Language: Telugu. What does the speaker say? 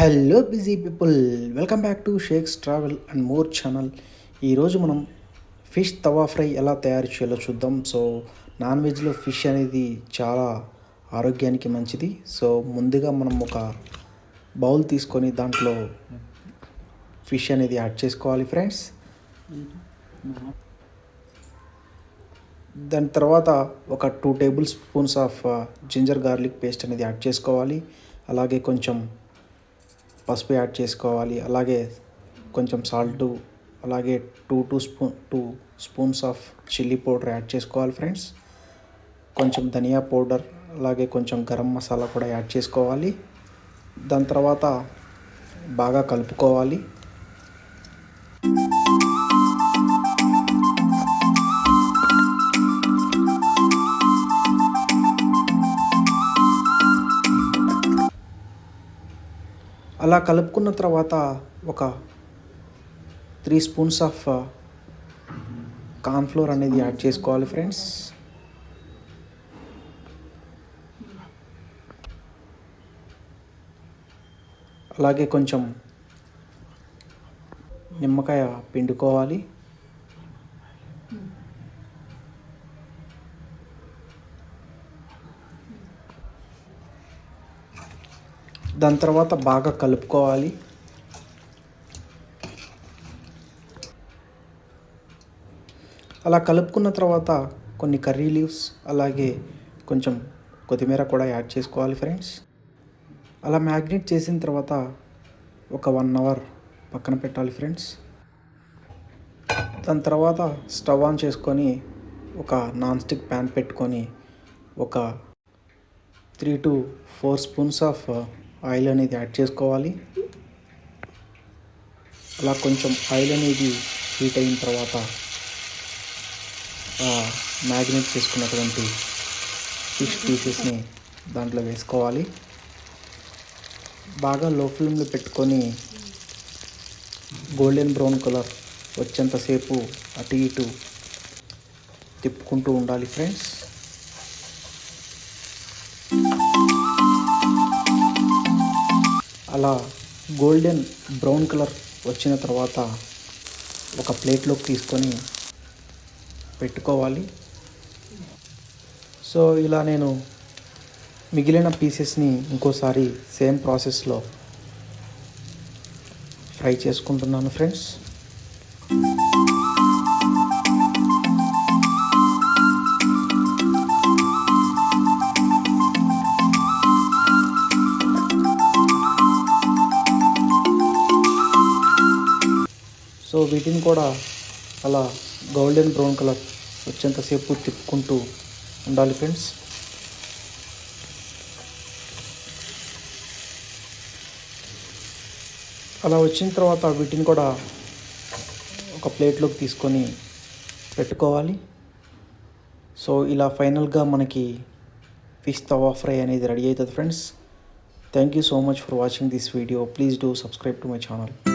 Hello busy people welcome back to shakes travel and more channel. ఈరోజు మనం ఫిష్ తవా ఫ్రై ఎలా తయారు చేయాలో చూద్దాం. సో నాన్ వెజ్లో ఫిష్ అనేది చాలా ఆరోగ్యానికి మంచిది. సో ముందుగా మనం ఒక బౌల్ తీసుకొని దాంట్లో ఫిష్ అనేది యాడ్ చేసుకోవాలి ఫ్రెండ్స్. దాని తర్వాత ఒక two table spoons of ginger garlic paste అనేది యాడ్ చేసుకోవాలి. అలాగే కొంచెం పసుపు యాడ్ చేసుకోవాలి. అలాగే కొంచెం సాల్ట్ అలాగే two two spoon two spoons of chilli powder add చేసుకోవాలి ఫ్రెండ్స్. కొంచెం ధనియా పౌడర్ అలాగే కొంచెం గరం మసాలా కూడా యాడ్ చేసుకోవాలి. దాని తర్వాత బాగా కలుపుకోవాలి. అలా కలుపుకున్న తర్వాత ఒక త్రీ స్పూన్స్ ఆఫ్ కార్న్ఫ్లోర్ అనేది యాడ్ చేసుకోవాలి ఫ్రెండ్స్. అలాగే కొంచెం నిమ్మకాయ పిండుకోవాలి. దాని తర్వాత బాగా కలుపుకోవాలి. అలా కలుపుకున్న తర్వాత కొన్ని కర్రీ లీవ్స్ అలాగే కొంచెం కొత్తిమీర కూడా యాడ్ చేసుకోవాలి ఫ్రెండ్స్. అలా మ్యాగ్నేట్ చేసిన తర్వాత ఒక వన్ అవర్ పక్కన పెట్టాలి ఫ్రెండ్స్. దాని తర్వాత స్టవ్ ఆన్ చేసుకొని ఒక నాన్ స్టిక్ ప్యాన్ పెట్టుకొని ఒక three to four spoons of oil అనేది యాడ్ చేసుకోవాలి. అలా కొంచెం ఆయిల్ అనేది హీట్ అయిన తర్వాత మ్యాగ్నేట్ చేసుకున్నటువంటి ఫిష్ పీసెస్ని దాంట్లో వేసుకోవాలి. బాగా లో ఫ్లేమ్లో పెట్టుకొని గోల్డెన్ బ్రౌన్ కలర్ వచ్చేంతసేపు అటు ఇటు తిప్పుకుంటూ ఉండాలి ఫ్రెండ్స్. అలా గోల్డెన్ బ్రౌన్ కలర్ వచ్చిన తర్వాత ఒక ప్లేట్లోకి తీసుకొని పెట్టుకోవాలి. సో ఇలా నేను మిగిలిన పీసెస్ని ఇంకోసారి సేమ్ ప్రాసెస్లో ఫ్రై చేసుకుంటున్నాను ఫ్రెండ్స్. సో వీటిని కూడా అలా గోల్డెన్ బ్రౌన్ కలర్ వచ్చేంతసేపు తిప్పుకుంటూ ఉండాలి ఫ్రెండ్స్ అలా వచ్చిన తర్వాత వీటిని కూడా ఒక ప్లేట్లోకి తీసుకొని పెట్టుకోవాలి. సో ఇలా ఫైనల్గా మనకి ఫిష్ తవా ఫ్రై అనేది రెడీ అవుతుంది friends thank you so much for watching this video please do subscribe to my channel